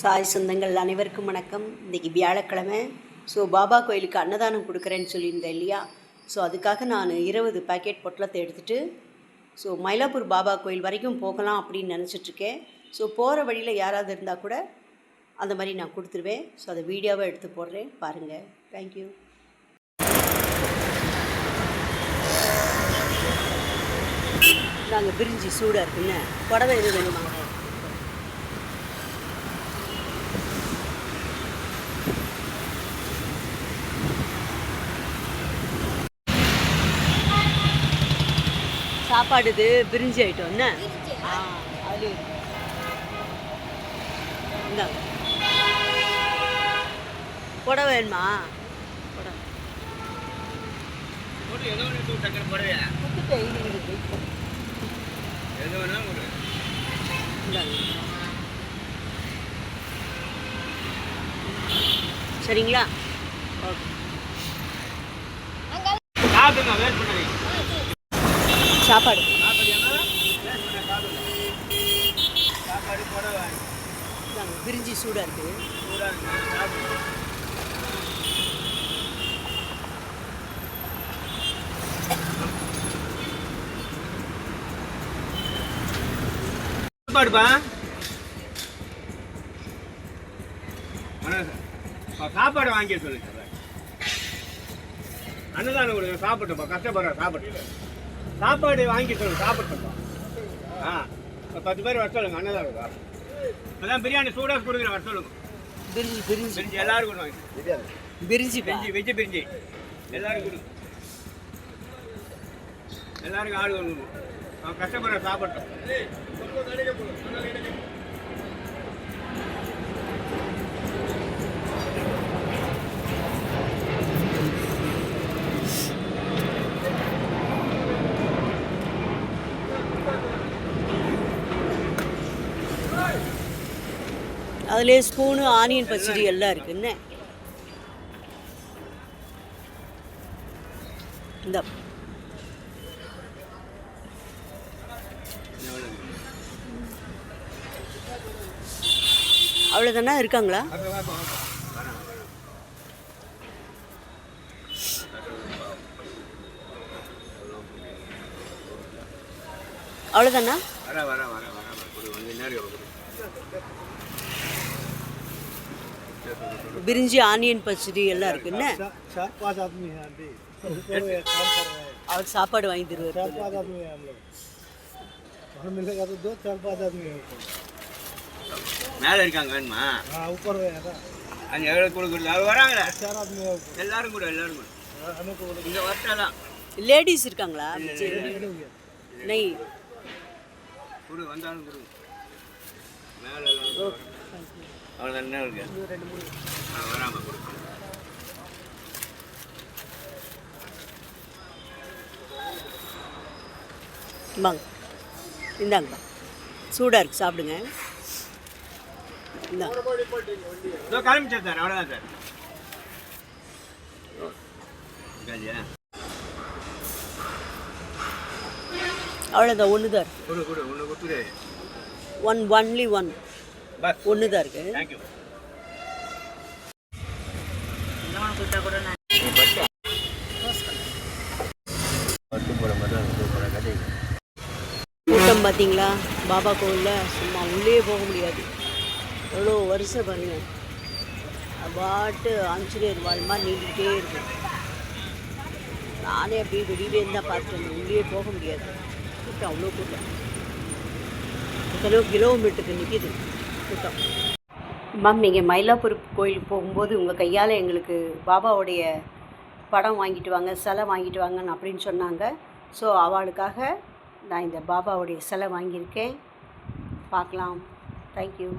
சாய் சொந்தங்கள் அனைவருக்கும் வணக்கம். இன்றைக்கி வியாழக்கிழமை. ஸோ பாபா கோயிலுக்கு அன்னதானம் கொடுக்குறேன்னு சொல்லியிருந்தேன் இல்லையா? ஸோ அதுக்காக நான் இருபது பாக்கெட் பொட்டலத்தை எடுத்துகிட்டு ஸோ மயிலாப்பூர் பாபா கோயில் வரைக்கும் போகலாம் அப்படின்னு நினச்சிட்ருக்கேன். ஸோ போகிற வழியில் யாராவது இருந்தால் கூட அந்த மாதிரி நான் கொடுத்துருவேன். ஸோ அதை வீடியோவை எடுத்து போடுறேன். பாருங்கள் தேங்க்யூ நாங்கள் பிரிஞ்சு சூடாக இருக்குன்னு புடவை எது வேணுமாங்க? சாப்பாடு இது பிரிஞ்சி ஐட்டம் என்ன? ஆ அது இந்தாங்க புடவை வேணுமா? புடவை. போட்டு எதோ சாப்பாடு. சாப்பாடு பிரிஞ்சி சூடாக இருக்குது சூடாக இருக்கு சாப்பாடுப்பா சாப்பாடு வாங்கி சொல்லுங்க சார் அன்னதானம் கொடுங்க சாப்பிட்டுப்பா. கஷ்டப்படுற சாப்பிட்டு சாப்பாடு வாங்கி சொல்லுங்க சாப்பிட்டுப்பா ஆ ஒரு பத்து பேர் வர சொல்லுங்க வா. அதான் பிரியாணி சூடாக கொடுக்குற வர சொல்லுங்க. பிரிஞ்சி பிரிஞ்சி. பிரிஞ்சு எல்லாரும் கொடுவாங்க பிரிஞ்சி பிரிஞ்சு வெஜ்ஜு பிரிஞ்சு. எல்லாரும் கொடுங்க எல்லாருக்கும் ஆள் அவன் கஷ்டப்படுற சாப்பிட்டோம் அதுலேயே ஸ்பூனு ஆனியன் பச்சடி எல்லாம் இருக்குன்னு இந்த. அவ்வளோதானா இருக்காங்களா? அவ்வளோதானா வர வர வர வர வர கொடு வந்து நேரம் கொடு பிரிஞ்சி ஆனியன் பச்சடி எல்லாம் இருக்குன்னு. அவர் சாப்பாடு வாங்கி தருவார் மேலே இருக்காங்க வேணுமா? ஊப்பர் அங்கே எவ்வளோ கொடுக்குறது? அவர் வராங்களே? எல்லாரும் கூட எல்லாரும் கூட. இந்த வருஷம் தான். லேடிஸ் இருக்காங்களா? நெய். குடு வந்தாலும் குடு. மேலே அவ்வளோ என்ன இருக்கு. வராமல் வாங்க இந்தாங்கப்பா. சூடாக இருக்குது சாப்பிடுங்க. இந்தாங்க சார் அவ்வளோதான் சார். அவ்வளோதான் ஒன்று தான் ஒன் ஒன்லி ஒன் ஒன்று தான் கூட்டம் பார்த்தீங்களா பாபா கோவிலில் சும்மா உள்ளே போக முடியாது. எவ்வளோ வருஷம் பாருங்க. அது பாட்டு ஆஞ்சநேயர் வாழ் மாதிரி நீண்டுக்கிட்டே இருக்கு. நானே அப்படியே வெளியிலே இருந்தால் பார்த்துட்டு உள்ளே போக முடியாது. கூட்டம் அவ்வளோ கூட்டம். எத்தனையோ கிலோமீட்டருக்கு நிற்கிது கூட்டம். மேம் நீங்கள் மயிலாப்பூர் கோயிலுக்கு போகும்போது உங்கள் கையால் எங்களுக்கு பாபாவுடைய படம் வாங்கிட்டு வாங்க சிலை வாங்கிட்டு வாங்கன்னு அப்படின்னு சொன்னாங்க. ஸோ அவளுக்காக நான் இந்த பாபாவுடைய சிலை வாங்கியிருக்கேன். பார்க்கலாம். தேங்க்யூ